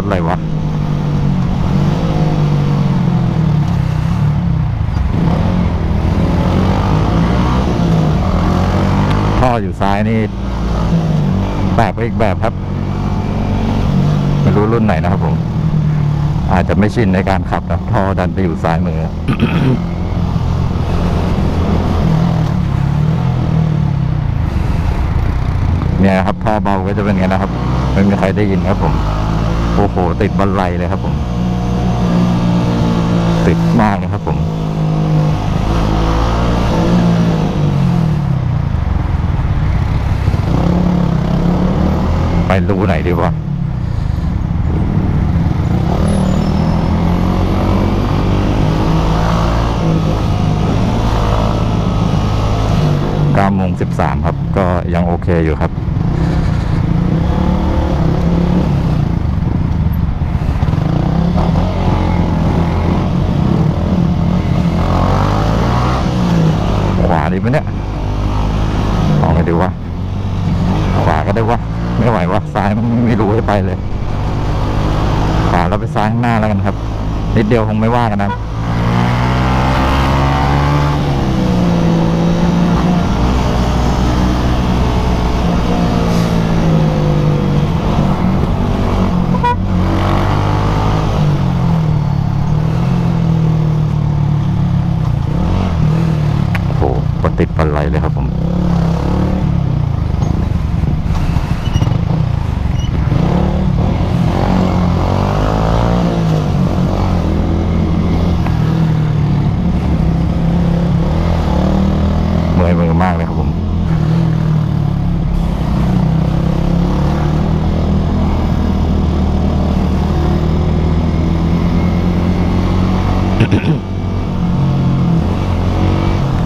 ถอะไรวะท่ออยู่ซ้ายนี่แบบอีกแบบครับ ไม่รู้รุ่นไหนนะครับผม อาจจะไม่ชินในการขับนะท่อดันไปอยู่ซ้ายมือเนี่ยครับท่อเบาก็จะเป็นไงนะครับ ไม่มีใครได้ยินครับผม โอ้โห ติดบันไลเลยครับผม ติดมากเลยครับผมไปรูไหนดีวะเก้าโมงสิบสามครับ ก็ยังโอเคอยู่ครับ ขวาดีไหมเนี่ยลองไปดูว่า ขวาก็ได้วะไม่ไหววะซ้ายมันไม่รู้ให้ไปเลย ขวา แล้วไปซ้ายข้างหน้าแล้วกันครับ นิดเดียวคงไม่ว่ากันนะครับ โอ้โหปฏิดปันไหลเลยครับผม เมื่อยมือมากเลยครับผม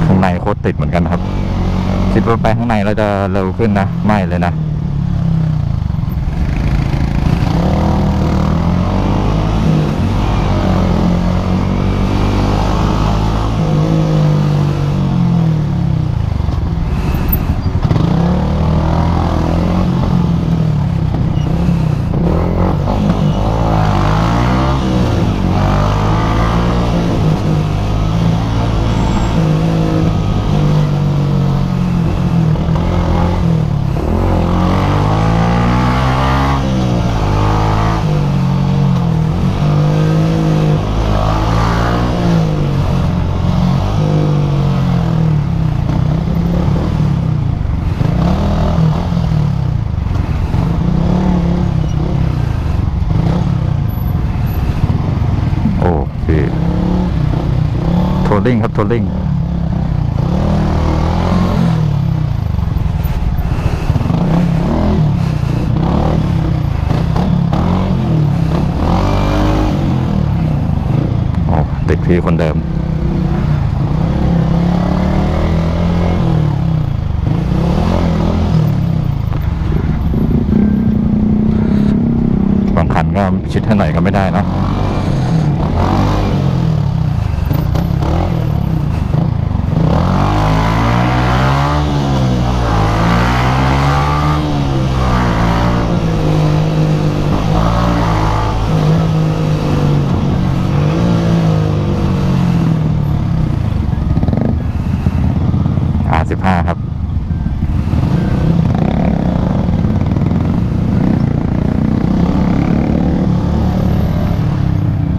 ข้างในโคตรติดเหมือนกันครับ คิดว่าไปข้างใน เราจะเร็วขึ้นนะ ไม่เลยนะ โอ้พี่ โทลลิงครับโทลลิงติดพี่คนเดิมบางคันก็ชิดให้หน่อยก็ไม่ได้เนอะ R สิบห้าครับ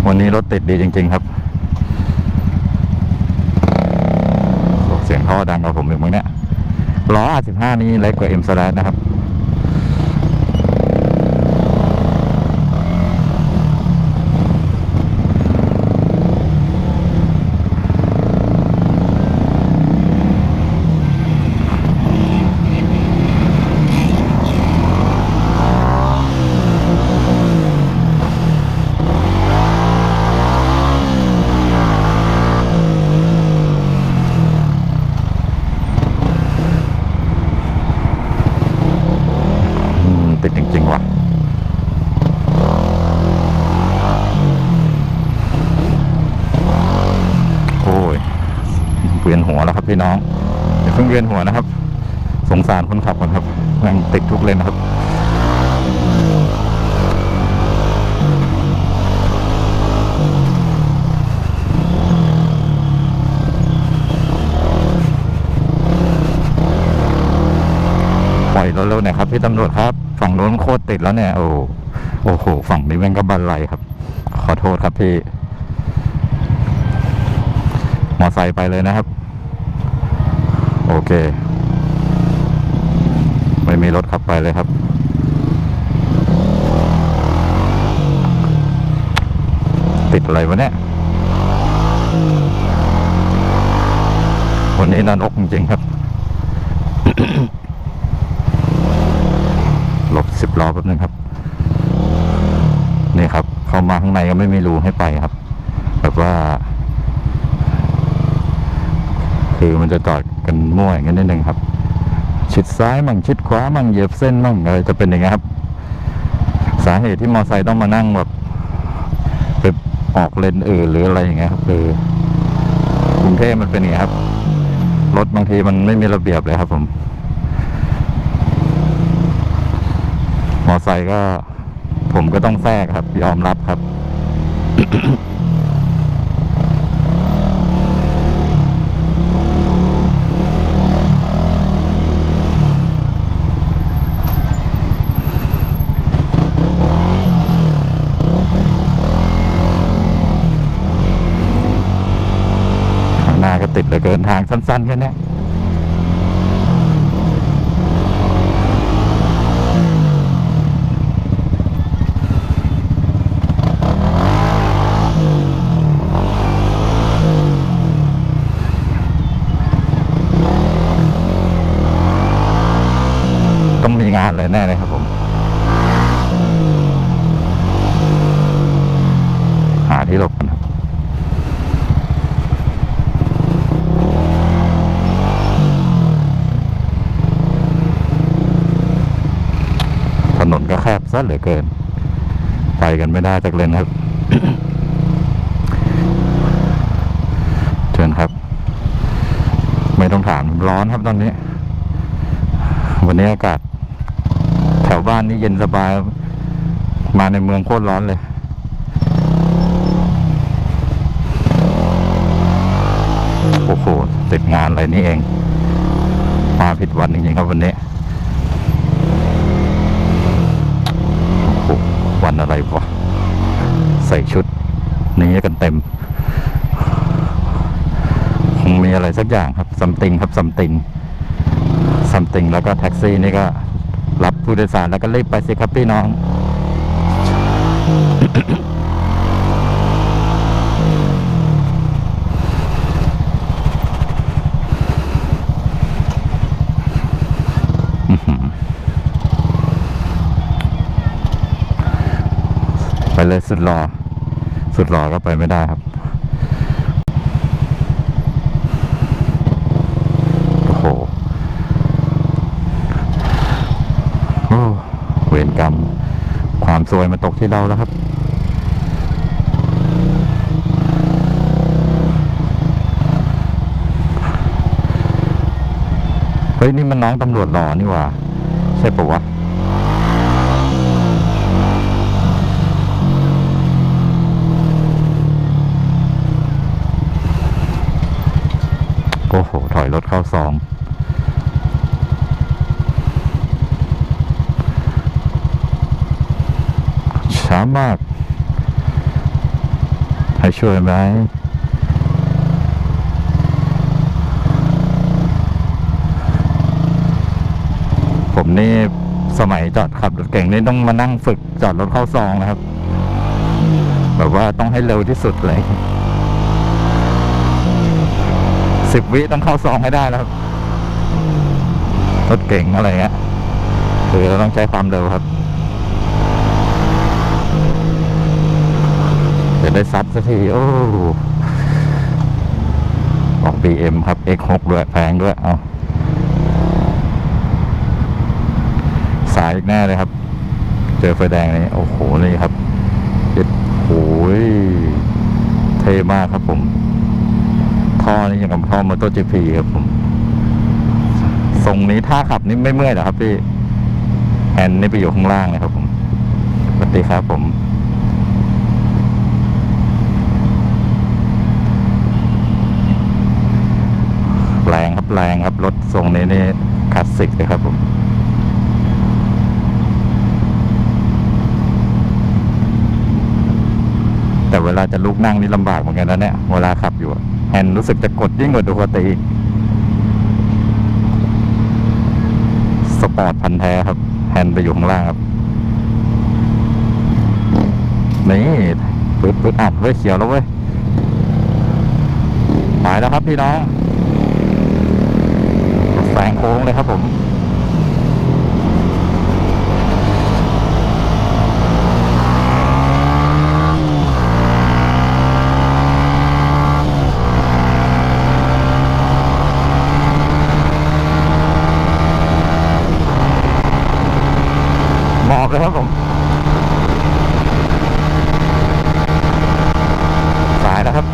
วันนี้ รถติดดีจริง ๆ ครับเสียงท่อดังกว่าผมอีกมั้งเนี่ยล้อ R สิบห้านี้เล็กกว่า M s l a s นะครับ อืม ติดจริง ๆ ว่ะโอ้ยเวียนหัวแล้วครับพี่น้องอย่าเพิ่งเวียนหัวนะครับ สงสารคนขับก่อนครับแม่งติดทุกเลนครับ เร็วๆหน่อยครับพี่ตำรวจครับ ฝั่งโน้นโคตรติดแล้วเนี่ย โอ้โอ้โห ฝั่งนี้แม่งก็บันไลครับ ขอโทษครับพี่มอไซค์ไปเลยนะครับ โอเค ไม่มีรถขับไปเลยครับติดอะไรวะเนี่ยวันนี้นานอกจริงๆครับ สิบล้อแป๊บนึงครับนี่ครับ เข้ามาข้างในก็ไม่มีรูให้ไปครับ แบบว่า คือมันจะจอดกันมั่วอย่างนี้นิดนึงครับ ชิดซ้ายมั่งชิดขวามั่งเหยียบเส้นมั่งอะไรจะเป็นอย่างนี้ครับ สาเหตุที่มอไซค์ต้องมานั่งแบบไปออกเลนอื่นหรืออะไรอย่างเงี้ยครับคือกรุงเทพมันเป็นอย่างนี้ครับรถบางทีมันไม่มีระเบียบเลยครับ ผม มอ ไซค์ก็ ผมก็ต้องแทรกครับ ยอมรับครับ ข้างหน้าก็ติดเหลือเกินทางสั้นๆแค่นี้ยต้องมีงานเลยแน่เลยครับผม หาที่หลบกันครับ ถนนก็แคบซะเหลือเกิน ไปกันไม่ได้จากเลนครับเชิญครับ ไม่ต้องถามร้อนครับตอนนี้ วันนี้อากาศแถวบ้านนี่เย็นสบาย มาในเมืองโคตรร้อนเลยโอ้โหติดงานอะไรนี่เอง มาผิดวันจริงๆครับวันนี้ โอ้โหวัน อะไรวะใส่ชุดนี้กันเต็ม คงมีอะไรสักอย่างครับซัมติงครับซัมติงซัมติงแล้วก็แท็กซี่นี่ก็รับผู้โดยสารแล้วก็รีบไปสิครับพี่น้อง อื้อหือ ไป เลยสุดรอสุดรอก็ไปไม่ได้ครับโอ้โหโอ้เวรกรรม ความซวยมาตกที่เราแล้วครับเฮ้ยนี่มันน้องตำรวจรอนี่ว่า ใช่ปะวะ รถเข้าซองช้ามาก ให้ช่วยไหมผมนี่สมัยจอดขับรถเก่งนี่ต้องมานั่งฝึกจอดรถเข้าซองนะครับ แบบว่าต้องให้เร็วที่สุดเลย สิบวิต้องเข้าซองให้ได้แล้วครับรถเก่งอะไรเงี้ยคือเราต้องใช้ความเร็วครับจะได้ซัดสักทีโอ้ออก BM ครับ X6 ด้วยแพงด้วยเอาสายอีกแน่เลยครับ เจอไฟแดงนี่โอ้โห นี่ครับเจ็ดโอ้ยเท่มากครับผม พ่อนี่อย่างกับพ่อมาตัวจีพีครับผมทรงนี้ท่าขับนี่ไม่เมื่อยหรอครับพี่แอนนี่ไปอยู่ข้างล่างนะครับผมสวัสดีครับผมแรงครับแรงครับรถทรงนี้นี่คลาสสิกเลยครับผมแต่เวลาจะลุกนั่งนี่ลำบากเหมือนกันนะเนี่ย เวลาขับอยู่ แฮนด์รู้สึกจะกดยิ่งกว่าดูปกติอีก สปอร์ตพันธ์แท้ครับ แฮนด์ไปอยู่ข้างล่างครับ นี่ปึ๊ดปึ๊ดอัดเว้ยเขียวแล้วเว้ยหายแล้วครับพี่น้องแสงโค้งเลยครับผม หมอบเลยครับผม สายแล้วครับ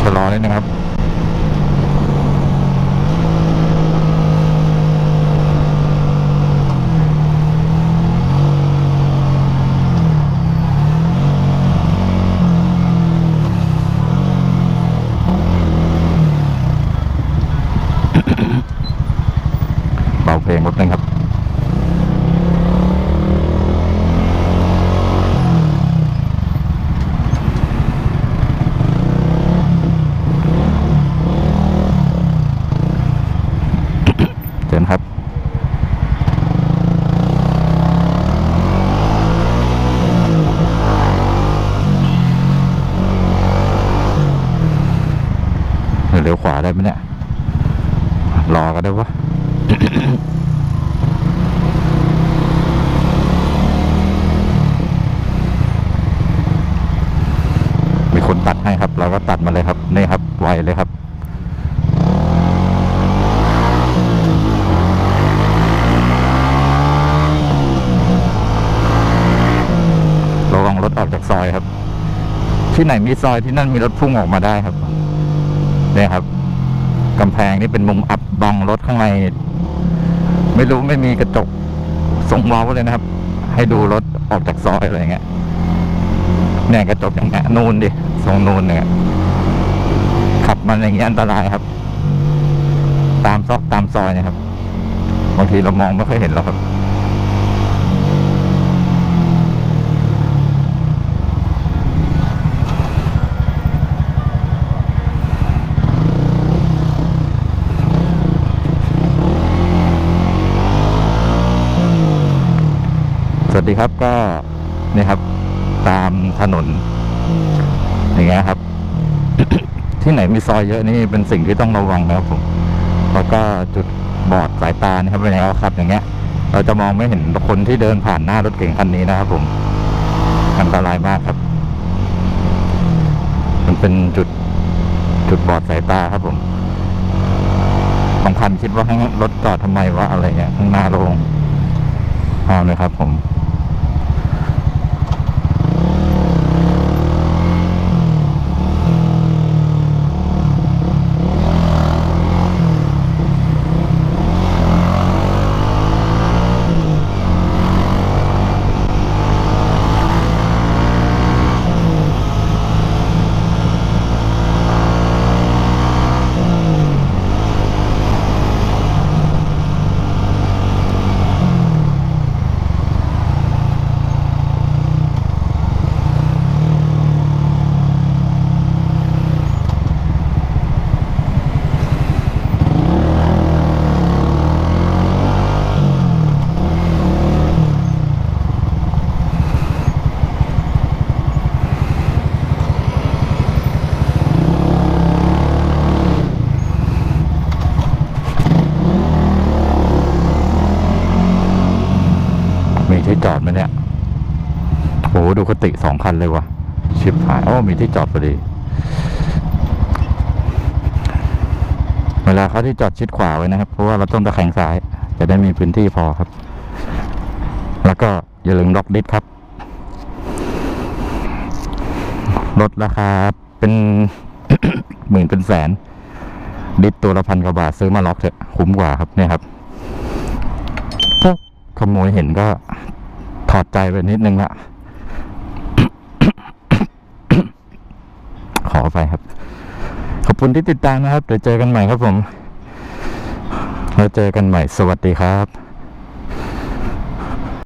ชะลอนิดนึงครับ เบาเพลงนิดนึงครับ เชิญครับ เลี้ยวขวาได้ไหมเนี่ย ดวะมีคนตัดให้ครับ เราก็ตัดมาเลยครับ นี่ครับ ไวเลยครับระวังรถออกจากซอยครับ ที่ไหนมีซอยที่นั่นมีรถพุ่งออกมาได้ครับ เนี่ยครับกำแพงนี่เป็นมุมอับ บังรถข้างใน ไม่รู้ไม่มีกระจกทรงเว้าเลยนะครับ ให้ดูรถออกจากซอยอะไรเงี้ยเนี่ยกระจกอย่างเงี้ยนูนดิทรงนูนเนี่ยขับมันอย่างเงี้ยอันตรายครับ ตามซอกตามซอยนะครับบางทีเรามองไม่ค่อยเห็นหรอกครับ ครับก็นี่ครับ ตามถนน อย่างเงี้ยครับ ที่ไหนมีซอยเยอะนี่เป็นสิ่งที่ต้องระวังนะครับผมแล้วก็จุดบอดสายตานะครับเป็นอย่างนี้ครับ อย่างเงี้ย เราจะมองไม่เห็นคนที่เดินผ่านหน้ารถเก่งคันนี้นะครับ ผมอันตรายมากครับ มันเป็นจุดจุดบอดสายตาครับผมบางคันคิดว่าข้างรถจอดทำไมวะอะไรเงี้ยข้างหน้าโลงเอาเลยครับผมมี ดูคติสองคันเลยวะชิบหายโอ้มีที่จอดพอดี เวลาเขาที่จอดชิดขวาไว้นะครับ เพราะว่าเราต้องตะแคงซ้าย จะได้มีพื้นที่พอครับ แล้วก็อย่าลืมล็อกดิสครับลดราคาเป็นหมื่นเป็นแสน ดิสตัวละพันกว่าบาทซื้อมาล็อกเถอะคุ้มกว่าครับเนี่ยครับพวกขโมยเห็นก็ถอดใจไปนิดนึงละ ขอไปครับ ขอบคุณที่ติดตามนะครับเดี๋ยวเจอกันใหม่ครับผม แล้วเจอกันใหม่สวัสดีครับ